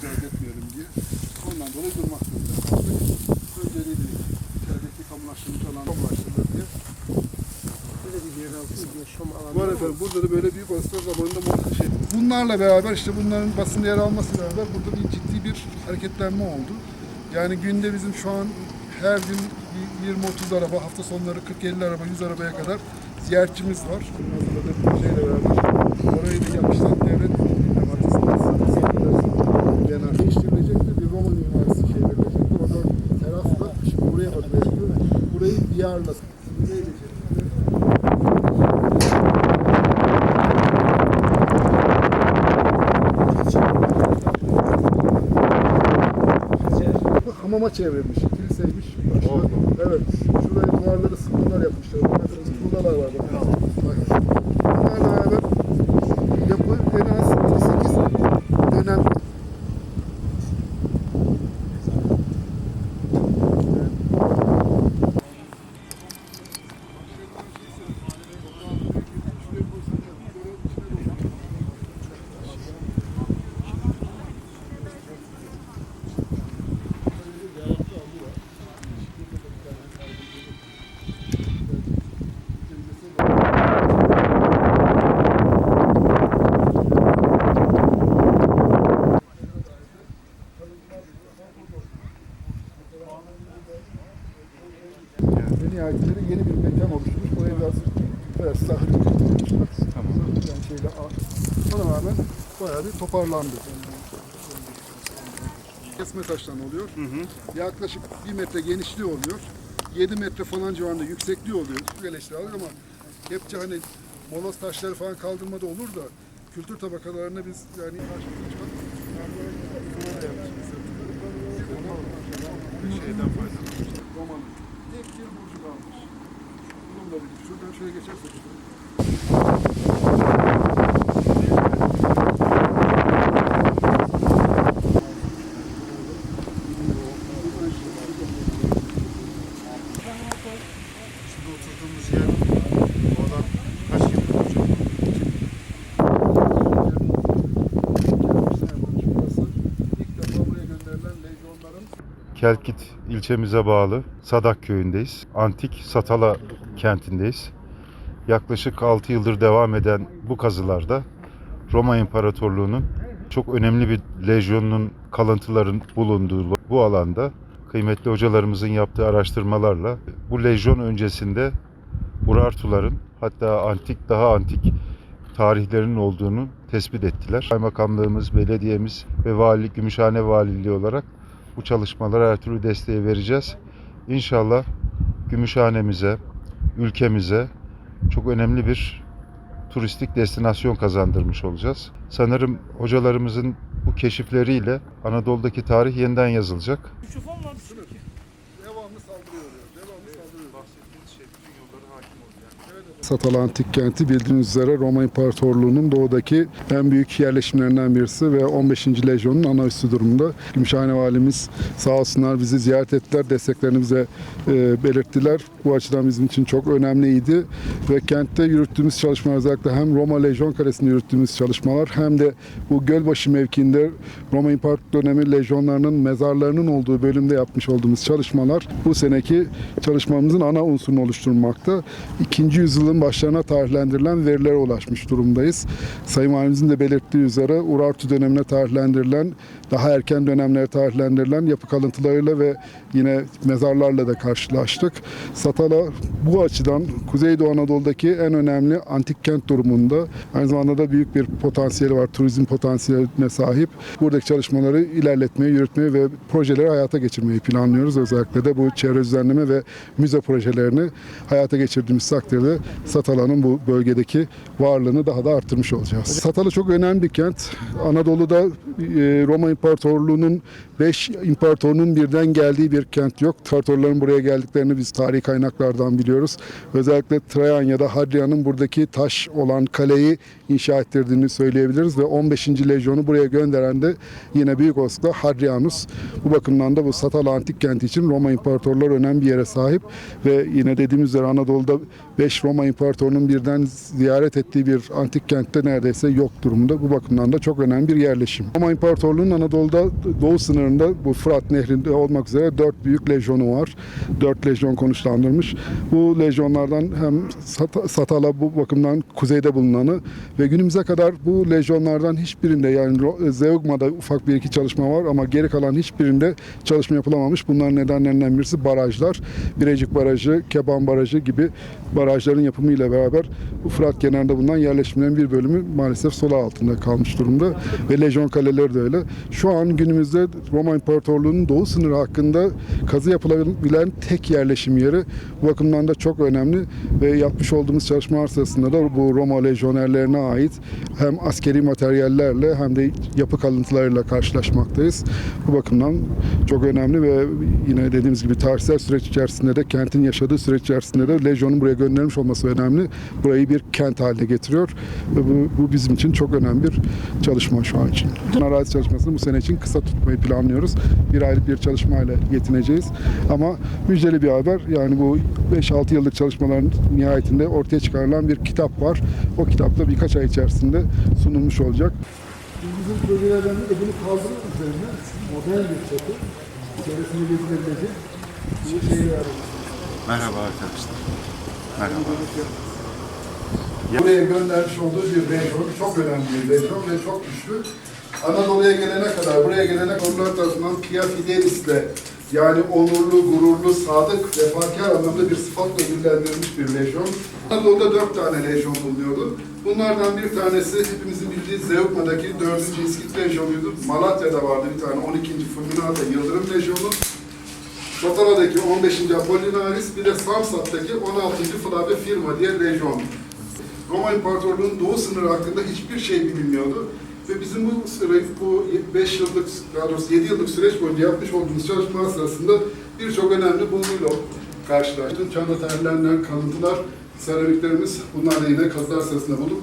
ticaret etmeyelim diye. Ondan dolayı durmak zorunda kaldık. Önceliği de içerideki kamulaştırmış alan kamulaştırılır diye. Böyle bir yeraltı yaşam alanı Var efendim burada da böyle büyük olasılıkla zamanında muhakkak şey. Bunlarla beraber işte bunların basında yer alması beraber burada bir ciddi bir hareketlenme oldu. Yani günde bizim şu an her gün bir 20-30 araba, hafta sonları 40-50 araba, 100 arabaya kadar ziyaretçimiz var. Hazırladığım projeyle beraber orayı da yapmışlar. Yarla. Hamama çevrilmiş, kiliseymiş. Başta, evet, şuraya duvarları sıkıntılar yapmışlar. Bakın tuğlalar var bakın. Bak. Bunlarla beraber yapı en az 8 dönem ve nihayetinde yeni bir mekan oluşturmuş. Buraya biraz biraz sahil Tamam. Yani şeyle, ona rağmen bayağı bir toparlandı. Kesme taştan oluyor. Yaklaşık bir metre genişliği oluyor. 7 metre falan civarında yüksekliği oluyor. Eleştiri alır ama hepçe hani moloz taşları falan kaldırmada olur da kültür tabakalarına biz yani karşımıza çıkan şeyden faydalanmıştık. Roman. Tek bir burcu kalmış. Bununla birlikte. Şuradan şöyle geçersek. Kelkit ilçemize bağlı Sadak köyündeyiz. Antik Satala kentindeyiz. Yaklaşık 6 yıldır devam eden bu kazılarda Roma İmparatorluğu'nun çok önemli bir lejyonunun kalıntıların bulunduğu bu alanda kıymetli hocalarımızın yaptığı araştırmalarla bu lejyon öncesinde Urartuların hatta antik daha antik tarihlerinin olduğunu tespit ettiler. Kaymakamlığımız, belediyemiz ve vali, Gümüşhane Valiliği olarak bu çalışmalara her türlü desteği vereceğiz. İnşallah Gümüşhane'mize, ülkemize çok önemli bir turistik destinasyon kazandırmış olacağız. Sanırım hocalarımızın bu keşifleriyle Anadolu'daki tarih yeniden yazılacak. Olacak. Satala Antik Kenti bildiğiniz üzere Roma İmparatorluğu'nun doğudaki en büyük yerleşimlerinden birisi ve 15. Lejyon'un ana üssü durumunda. Gümüşhane Valimiz sağ olsunlar bizi ziyaret ettiler, desteklerini bize e, belirttiler. Bu açıdan bizim için çok önemliydi ve kentte yürüttüğümüz çalışmalar özellikle hem Roma Lejyon Kalesi'nde yürüttüğümüz çalışmalar hem de bu Gölbaşı mevkiinde Roma İmparatorluk dönemi lejyonlarının mezarlarının olduğu bölümde yapmış olduğumuz çalışmalar bu seneki çalışmamızın ana unsurunu oluşturmakta. İkinci yüzyılın başlarına tarihlendirilen verilere ulaşmış durumdayız. Sayın Valimizin de belirttiği üzere Urartu dönemine tarihlendirilen, daha erken dönemlere tarihlendirilen yapı kalıntılarıyla ve yine mezarlarla da karşılaştık. Satala bu açıdan Kuzeydoğu Anadolu'daki en önemli antik kent durumunda. Aynı zamanda da büyük bir potansiyeli var, turizm potansiyeline sahip. Buradaki çalışmaları ilerletmeyi, yürütmeyi ve projeleri hayata geçirmeyi planlıyoruz. Özellikle de bu çevre düzenleme ve müze projelerini hayata geçirdiğimiz takdirde Satala'nın bu bölgedeki varlığını daha da arttırmış olacağız. Satala çok önemli bir kent. Anadolu'da e, Roma İmparatorluğu'nun 5 imparatorunun birden geldiği bir kent yok. İmparatorların buraya geldiklerini biz tarihi kaynaklardan biliyoruz. Özellikle Trajan ya da Hadrian'ın buradaki taş olan kaleyi inşa ettirdiğini söyleyebiliriz ve 15. lejyonu buraya gönderen de yine büyük olasılıkla Hadrianus. Bu bakımdan da bu Satala antik kenti için Roma imparatorları önemli bir yere sahip ve yine dediğimiz üzere Anadolu'da 5 Roma Roma birden ziyaret ettiği bir antik kentte neredeyse yok durumda. Bu bakımdan da çok önemli bir yerleşim. Roma İmparatorluğu'nun Anadolu'da doğu sınırında bu Fırat Nehri'nde olmak üzere dört büyük lejyonu var. Dört lejyon konuşlandırmış. Bu lejyonlardan hem Sat- Satala bu bakımdan kuzeyde bulunanı ve günümüze kadar bu lejyonlardan hiçbirinde yani Zeugma'da ufak bir iki çalışma var ama geri kalan hiçbirinde çalışma yapılamamış. Bunların nedenlerinden birisi barajlar. Birecik Barajı, Keban Barajı gibi barajların yapımıyla beraber bu Fırat kenarında bulunan yerleşimlerin bir bölümü maalesef sola altında kalmış durumda ve lejyon kaleleri de öyle. Şu an günümüzde Roma İmparatorluğu'nun doğu sınırı hakkında kazı yapılabilen tek yerleşim yeri. Bu bakımdan da çok önemli ve yapmış olduğumuz çalışmalar sırasında da bu Roma lejyonerlerine ait hem askeri materyallerle hem de yapı kalıntılarıyla karşılaşmaktayız. Bu bakımdan çok önemli ve yine dediğimiz gibi tarihsel süreç içerisinde de kentin yaşadığı süreç içerisinde de lejyonun buraya gönderilmiş olması önemli. Burayı bir kent haline getiriyor ve bu, bu bizim için çok önemli bir çalışma şu an için. Arazi çalışmasını bu sene için kısa tutmayı planlıyoruz. Bir aylık bir çalışmayla yetineceğiz. Ama müjdeli bir haber. Yani bu 5-6 yıllık çalışmaların nihayetinde ortaya çıkarılan bir kitap var. O kitap da birkaç ay içerisinde sunulmuş olacak. Bizim projelerden de bunu kaldırır üzerine modern bir çatı. İçerisinde gezilebilecek bu şeyi Merhaba arkadaşlar. Merhaba. Buraya göndermiş olduğu bir lejyon, çok önemli bir lejyon ve çok güçlü. Anadolu'ya gelene kadar, buraya gelene konular tarafından Pia Fidelis'le yani onurlu, gururlu, sadık, vefakar anlamda bir sıfatla ödüllendirilmiş bir lejyon. Anadolu'da dört tane lejyon bulunuyordu. Bunlardan bir tanesi hepimizin bildiği Zeugma'daki 4. İskit Lejyonu'ydu. Malatya'da vardı bir tane 12. Fulminata Yıldırım Lejyonu. Satala'daki 15. Apollinaris, bir de Samsat'taki 16. Flavia Firma diye lejyon. Roma İmparatorluğu'nun doğu sınırı hakkında hiçbir şey bilinmiyordu. Ve bizim bu süre, bu 5 yıllık, daha doğrusu 7 yıllık süreç boyunca yapmış olduğumuz çalışmalar sırasında birçok önemli bulguyla karşılaştık. Çağda terlenen kalıntılar, seramiklerimiz bunlar da yine kazılar sırasında bulduk.